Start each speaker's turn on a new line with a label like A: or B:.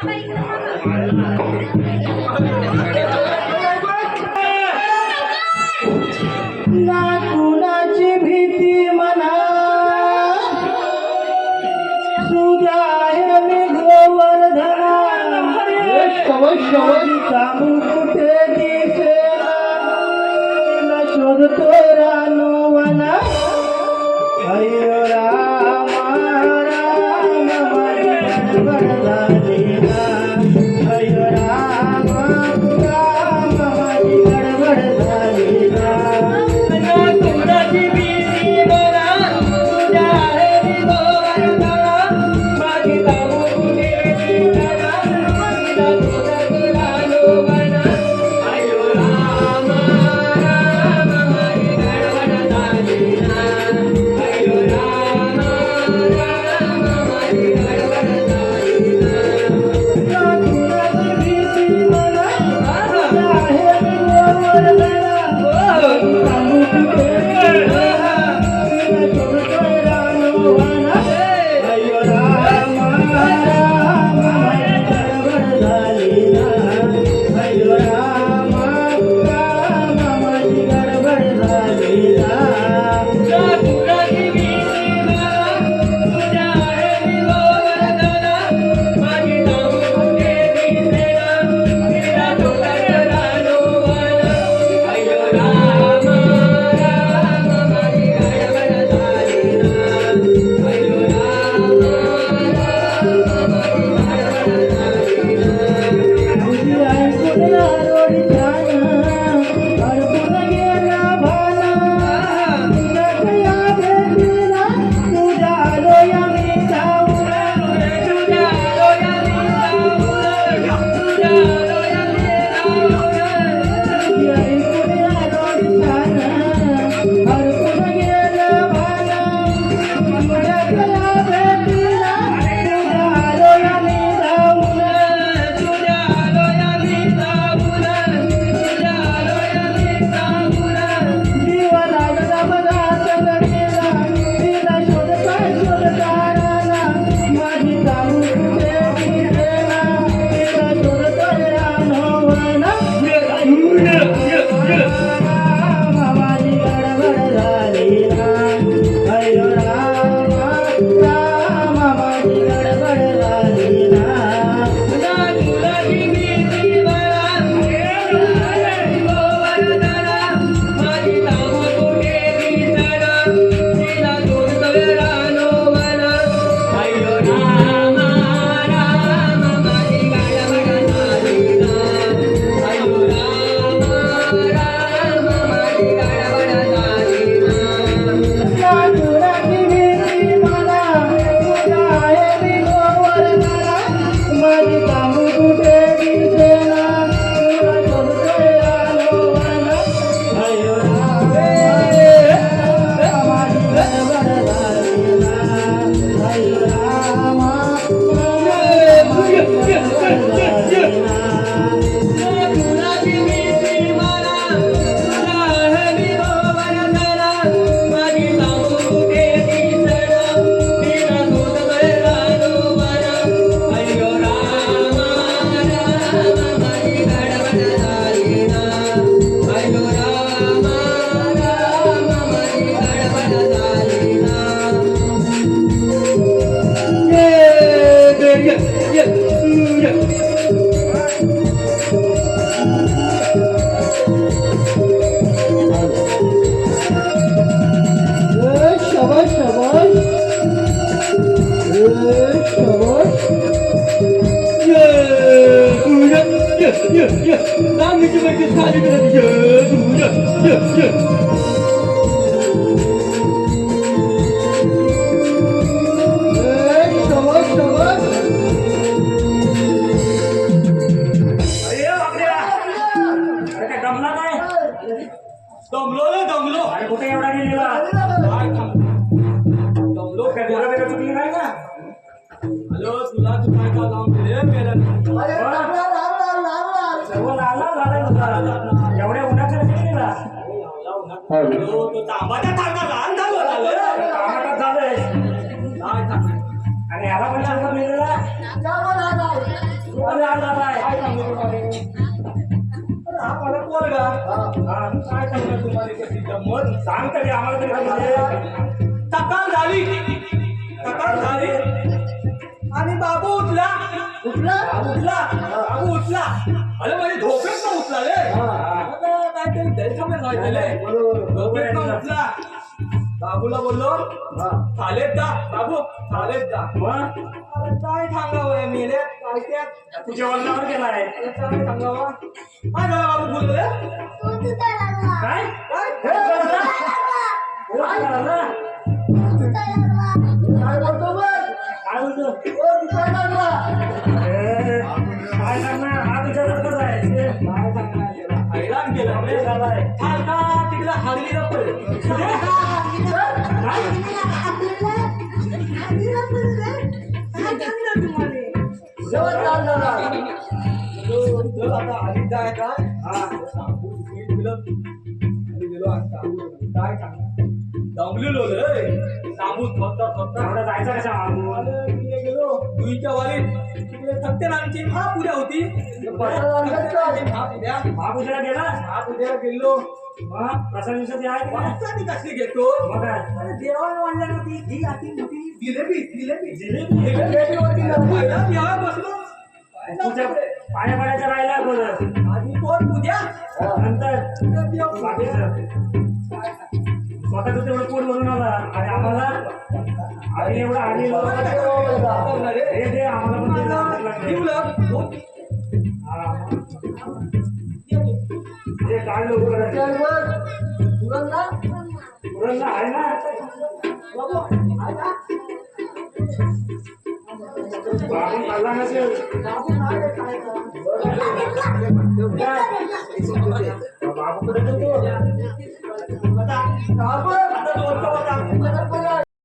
A: ना कुणाची भीती मना तुझ्या मी गोवर्धना कुठे दिसेना? तिला शोधतोय रानो
B: love. 야, 야, 야, 남의 집에 사는 사람이 야, 야, 야, 야. सांग तरी आम्हाला तरी. सकाळ झाली सकाळ झाली आणि बाबू उठला.
A: उठला
B: उठला बाबू उठला अरे म्हणजे ना उठला रे काहीतरी रे झोपेत ना उठला. बाबूला बोललो चालेत जा बाबू चालेत जा. काय सांगावं काय त्या तुझ्या वडिलांवर गेलाय. अरे काय सांगावं काय झालं बाबू बोललो रे? काय? काय? काय? झालं? हैराण केलं. सारखा तिकडे जाय काय हा सांगू दमलेलो रे सांगू स्वतः स्वतः एवढा जायचा कशा दुईच्या वारीत तिकडे सत्यनारायणची महापूजा होती. महापूजा. महापूजेला गेला? महापूजेला गेलो मग प्रसाद दिवसाची आहे प्रसादी कसली घेतो? मग अरे देवाला ही अति मोठी जिलेबी जिलेबी. जिलेबी जिलेबी. होती ना पहिला देवा बसलो. तुझ्या पाया राहिला बोलत आधी कोण पूजा नंतर? बाकीचं स्वतःच तेवढं पोट भरून आला. आणि आम्हाला आणि एवढं आणि हे दे आम्हाला लागलं. हा. काढ लवकर पुरणला आहे ना? बाबू खाल्ला नसेल बाबू कडे